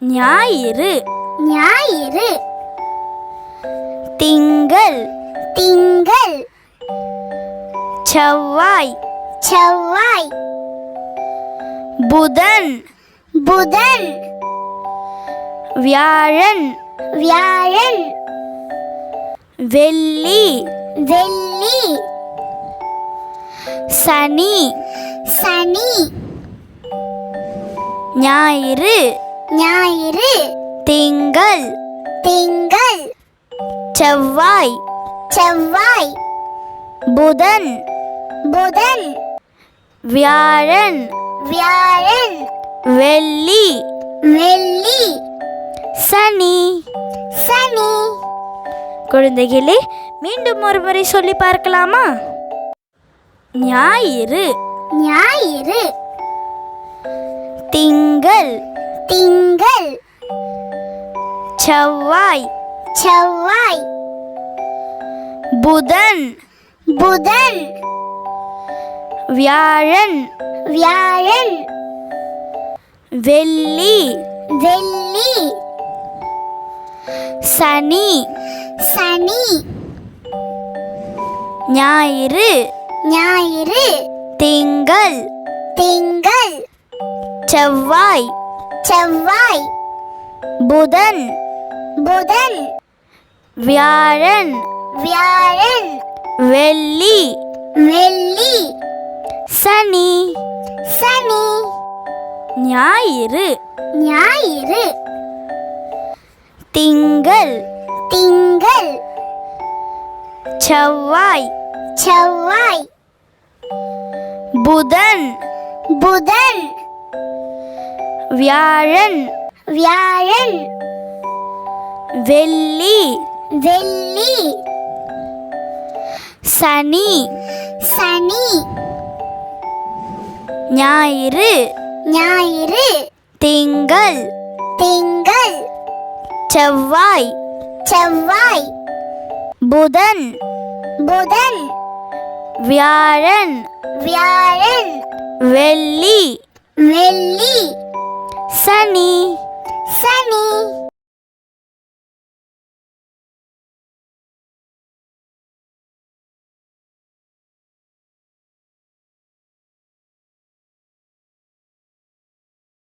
ஞாயிறு. ஞாயிறு. திங்கள். திங்கள். செவ்வாய். செவ்வாய். புதன். புதன். வியாழன். வியாழன். வெள்ளி. வெள்ளி. சனி. சனி. ஞாயிறு. ஞாயிறு. திங்கள். திங்கள். செவ்வாய். செவ்வாய். புதன். புதன். வியாழன். வியாழன். வெள்ளி. வெள்ளி. சனி. சனி. குழந்தைகளே மீண்டும் ஒரு முறை சொல்லி பார்க்கலாமா? ஞாயிறு. ஞாயிறு. திங்கள். திங்கள். செவ்வாய் செவ்வாய். புதன். புதன். வியாழன். வியாழன். வெள்ளி. வெள்ளி. சனி. சனி. ஞாயிறு. ஞாயிறு. திங்கள். திங்கள். செவ்வாய். செவ்வாய் புதன் புதன் வியாழன் வியாழன் வெள்ளி வெள்ளி சனி சனி ஞாயிறு ஞாயிறு திங்கள் திங்கள் செவ்வாய் செவ்வாய் புதன் புதன் வியாழன். வியாழன். வெள்ளி. வெள்ளி. சனி. சனி. ஞாயிறு. ஞாயிறு. திங்கள். திங்கள். செவ்வாய். செவ்வாய். புதன். புதன். வியாழன். வியாழன். வெள்ளி. வெள்ளி. சனி சனி